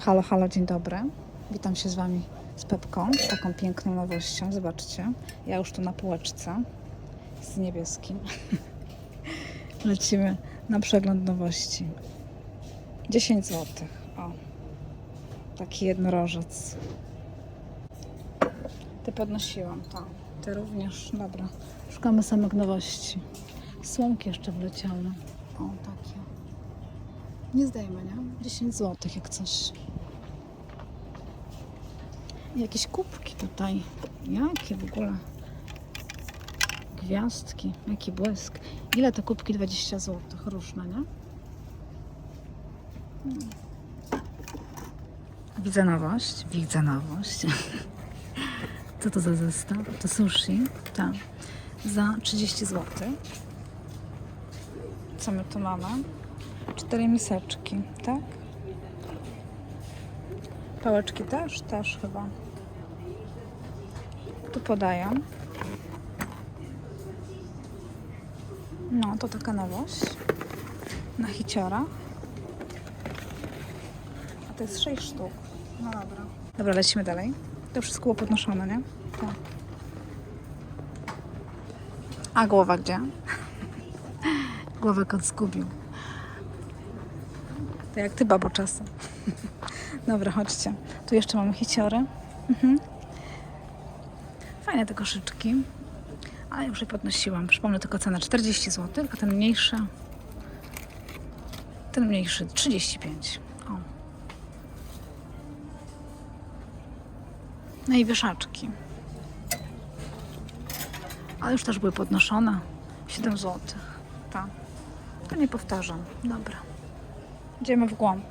Halo, halo, dzień dobry. Witam się z Wami z Pepką, z taką piękną nowością. Zobaczcie, ja już tu na półeczce z niebieskim. Lecimy na przegląd nowości. 10 zł. O, taki jednorożec. Ty podnosiłam, tak. Ty również, dobra. Szukamy samych nowości. Słomki jeszcze wleciały. O, takie. Nie zdejmę, nie? 10 zł jak coś. Jakieś kubki tutaj. Jakie w ogóle? Gwiazdki, jaki błysk. Ile te kubki? 20 zł. Różne, nie? Hmm. Widzę nowość. Widzę nowość. Co to za zestaw? To sushi. Tak. Za 30 zł. Co my tu mamy? Cztery miseczki, tak? Pałeczki też? Też chyba. Tu podają. No, to taka nowość. Na hiciora. A to jest 6 sztuk. No dobra. Dobra, lecimy dalej. To wszystko było podnoszone, nie? Tak. A głowa gdzie? Głowę kot zgubił. To jak ty, babo, czasem. Dobra, chodźcie. Tu jeszcze mamy hiciory. Mhm. Fajne te koszyczki. Ale już je podnosiłam. Przypomnę tylko cenę 40 zł, a ten mniejszy ten mniejszy 35. O. No i wieszaczki. Ale już też były podnoszone. 7 zł. Tak. To nie powtarzam. Dobra. Idziemy w głąb.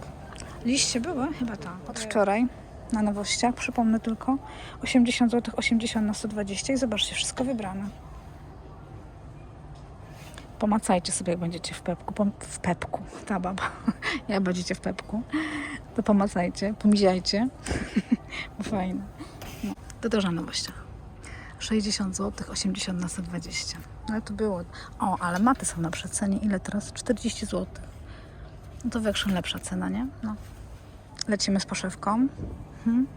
Liście były? Chyba tak. Od wczoraj na nowościach, przypomnę tylko. 80 zł, 80 na 120 i zobaczcie, wszystko wybrane. Pomacajcie sobie, jak będziecie w pepku. Pom- w pepku, ta baba. Jak będziecie w pepku, to pomacajcie, pomiziajcie. Fajne. No. To też na nowościach. 60 zł, 80 na 120. Ale to było. O, ale maty są na przecenie. Ile teraz? 40 zł. No to większa, lepsza cena, nie? No. Lecimy z poszewką. Mhm.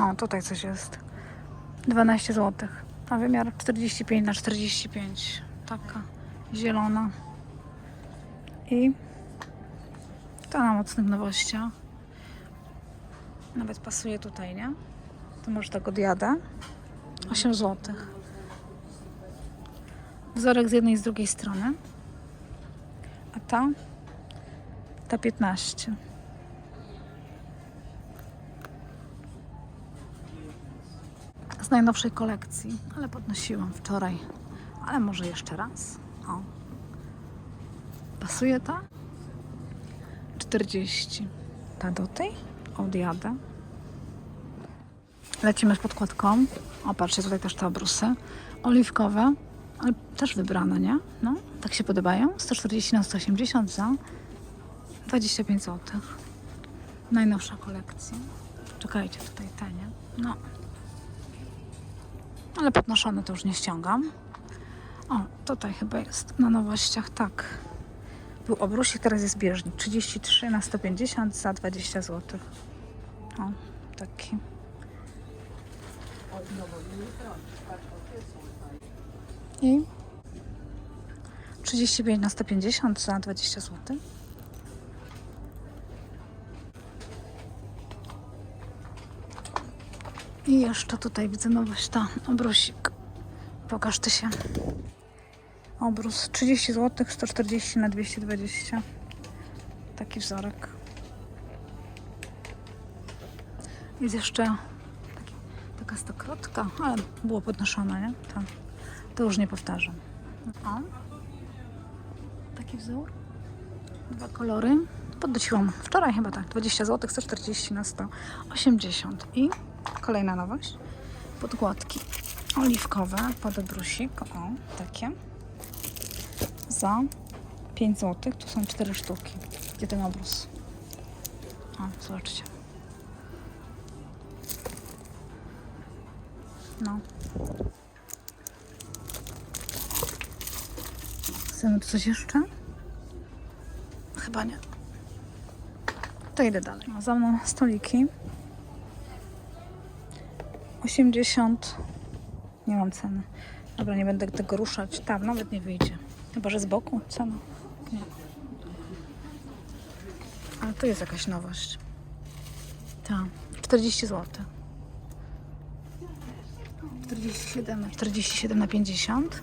O, tutaj coś jest. 12 zł. A wymiar 45 na 45. Taka zielona. I to na mocnych nowościach. Nawet pasuje tutaj, nie? To może tak odjadę. 8 zł. Wzorek z jednej i z drugiej strony. A ta? Ta 15. Z najnowszej kolekcji, ale podnosiłam wczoraj. Ale może jeszcze raz. O. Pasuje ta? 40. Ta do tej? Odjadę. Lecimy z podkładką. O, patrzcie, tutaj też te obrusy. Oliwkowe, ale też wybrane, nie? No, tak się podobają. 140 na 180 za 25 zł. Najnowsza kolekcja. Czekajcie, tutaj te, nie? No. Ale podnoszone to już nie ściągam. O, tutaj chyba jest na nowościach, tak. Był obrusik, teraz jest bieżnik. 33 na 150 za 20 zł. O, taki. I 35 na 150 za 20 zł. I jeszcze tutaj widzę nowość, ta obrusik. Pokaż ty się. Obrus 30 zł, 140 na 220. Taki wzorek. Jest jeszcze taki, taka stokrotka, ale było podnoszone, nie? To, to już nie powtarzam. O. Taki wzór. Dwa kolory. Podnosiłam wczoraj chyba tak. 20 zł, 140 na 180. I kolejna nowość. Podkładki oliwkowe pod obrusik. O, takie. Za 5 zł. Tu są 4 sztuki. Ten obrus? O, zobaczcie. No. Chcemy tu coś jeszcze? Chyba nie. To idę dalej. No, za mną stoliki. 80. Nie mam ceny. Dobra, nie będę tego ruszać. Tam nawet nie wyjdzie. Chyba, że z boku cena. Nie. Ale to jest jakaś nowość. Tak. 40 zł. 47, 47 na 50.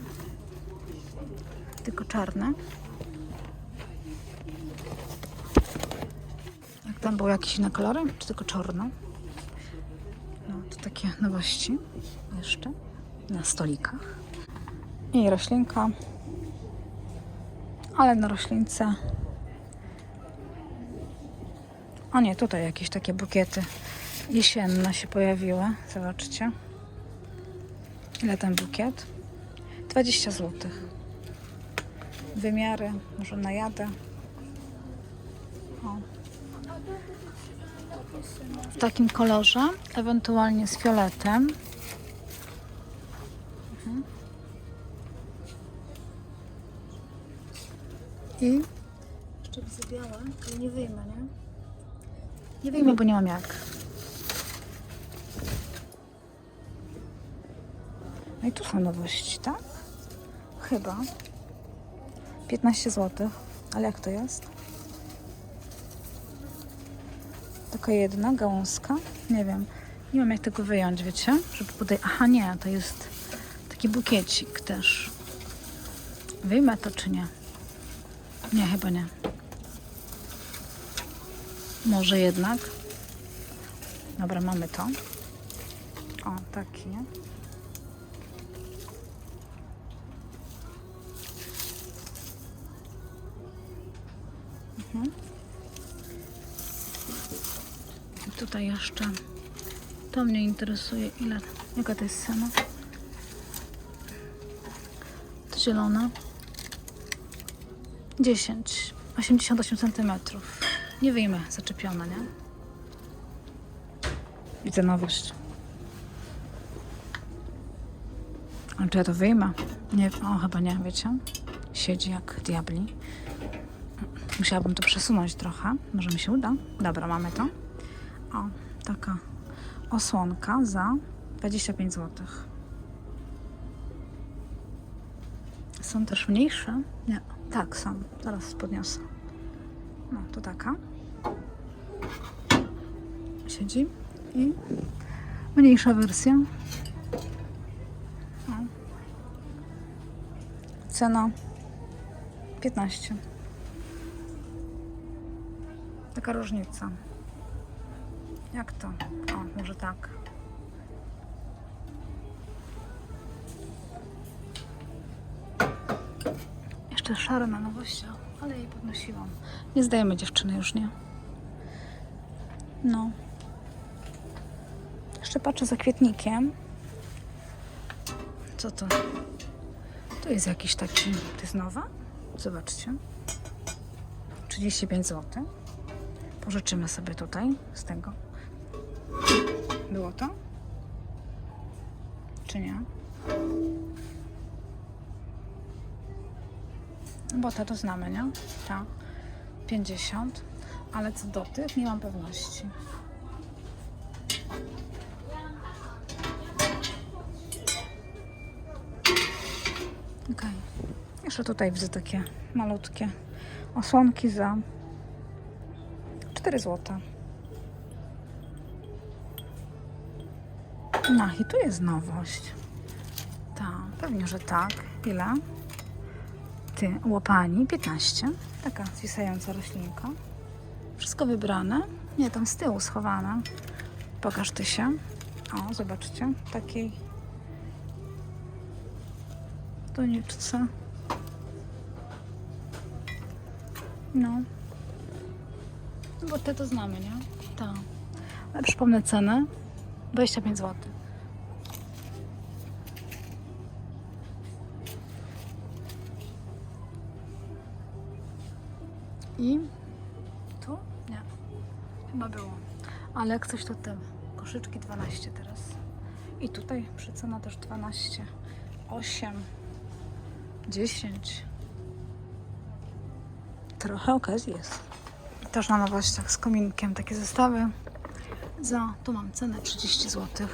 Tylko czarne. Jak tam był jakiś inny kolory? Czy tylko czarno? No, to takie nowości jeszcze na stolikach. I roślinka. Ale na roślince. O nie, tutaj jakieś takie bukiety jesienne się pojawiły. Zobaczcie. Ile ten bukiet? 20 zł. Wymiary, może najadę. O. W takim kolorze, ewentualnie z fioletem. Mhm. I jeszcze widzę białe, ale nie wyjmę, nie? Nie wyjmę, bo nie mam jak. No i tu są nowości, tak? Chyba. 15 zł. Ale jak to jest? Taka jedna gałązka. Nie wiem. Nie wiem jak tego wyjąć, wiecie? Żeby podej... Aha, nie, to jest taki bukiecik też. Wyjmę to czy nie? Nie, chyba nie. Może jednak. Dobra, mamy to. O, taki? Tutaj jeszcze to mnie interesuje. Ile? Jaka to jest cena? To zielona. 10. 88 cm. Nie wyjmę, zaczepiona, nie? Widzę nowość. Ale czy ja to wyjmę? Nie, o chyba nie, wiecie? Siedzi jak diabli. Musiałabym to przesunąć trochę. Może mi się uda? Dobra, mamy to. O, taka osłonka za 25 zł. Są też mniejsze? Nie. Tak, są. Zaraz podniosę. No, to taka. Siedzi. I mniejsza wersja. O. Cena 15. Taka różnica. Jak to? O, może tak. Jeszcze szare na nowościach, ale jej podnosiłam. Nie zdajemy dziewczyny już, nie? No. Jeszcze patrzę za kwietnikiem. Co to? To jest jakiś taki... To jest nowa? Zobaczcie. 35 zł. Pożyczymy sobie tutaj z tego. Było to? Czy nie? Bo te to znamy, nie? Ta. 50. Ale co do tych, nie mam pewności. Okej. Jeszcze tutaj widzę takie malutkie osłonki za 4 zł. No i tu jest nowość. Tak, pewnie, że tak. Ile? Ty, łopani, 15. Taka zwisająca roślinka. Wszystko wybrane. Nie, tam z tyłu schowane. Pokaż ty się. O, zobaczcie. Takiej doniczce. No. No Bo te to znamy, nie? Tak. Ale przypomnę cenę. 25 zł. I tu? Nie. Chyba było. Ale jak coś to te koszyczki 12 teraz. I tutaj przecena też 12. 8. 10. Trochę okazji jest. Też na nowościach z kominkiem takie zestawy. Za, tu mam cenę 30 zł.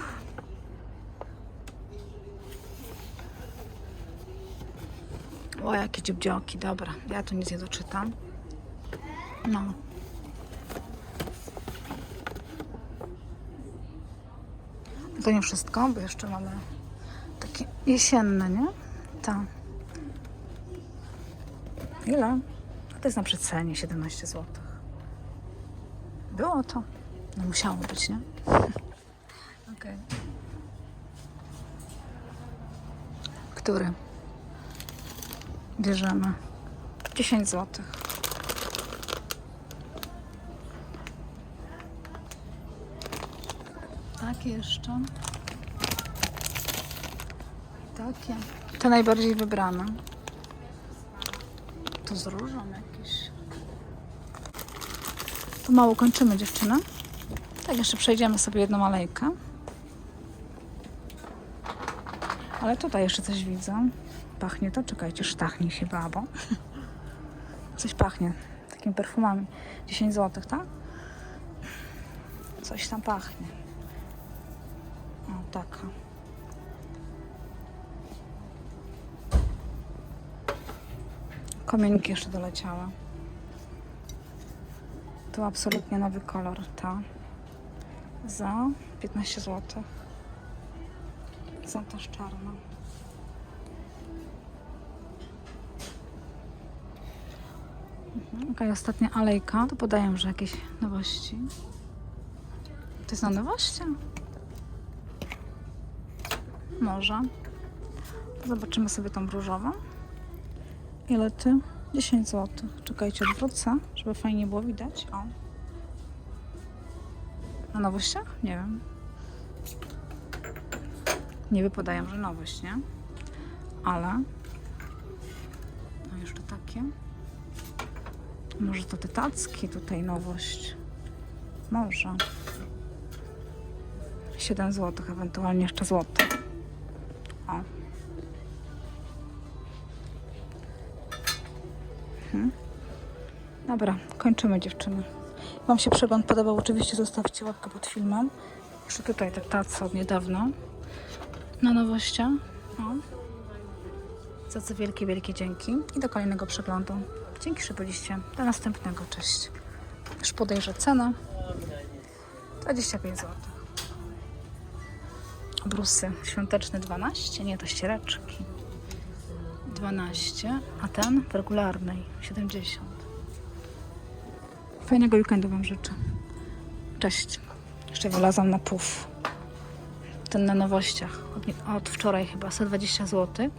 O, jakie dziubdzioki, dobra. Ja tu nic nie doczytam. No. To nie wszystko, bo jeszcze mamy takie jesienne, nie? Tak. Ile? A to jest na przecenie 17 zł. Było to. No musiało być, nie? Okej. Który? Bierzemy. 10 zł. Takie jeszcze. Takie. Te najbardziej wybrane. To z różą jakieś. To mało kończymy dziewczyny. Tak, jeszcze przejdziemy sobie jedną alejkę. Ale tutaj jeszcze coś widzę. Pachnie to? Czekajcie, sztachni się babo. Coś pachnie. Takimi perfumami. 10 zł, tak? Coś tam pachnie. O, taka. Komienki jeszcze doleciały. Tu absolutnie nowy kolor. Ta. Za 15 zł. Za też czarna. Mhm. Okej, ostatnia alejka. To podaję, że jakieś nowości. To jest na? Może. Zobaczymy sobie tą różową. Ile ty? 10 zł. Czekajcie, odwrócę, żeby fajnie było widać. O. Na nowościach? Nie wiem. Nie wypadają, że nowość, nie? Ale. No jeszcze takie. Może to te tacki tutaj nowość. Może. 7 zł, ewentualnie jeszcze złoty. Mhm. Dobra, kończymy dziewczyny. Wam się przegląd podobał, oczywiście zostawcie łapkę pod filmem. Jeszcze tutaj te tacy od niedawno. Na nowościach. O. Za co wielkie, wielkie dzięki. I do kolejnego przeglądu. Dzięki, że byliście. Do następnego. Cześć. Już podejrzę cenę. 25 zł. Brusy świąteczne 12, nie to ściereczki. 12, a ten w regularnej 70. Fajnego weekendu Wam życzę. Cześć. Jeszcze wylazłam na puf. Ten na nowościach. Od, od wczoraj chyba 120 zł.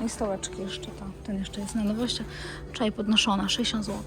No i stołeczki jeszcze tam. Ten jeszcze jest na nowościach. Wczoraj podnoszona 60 zł.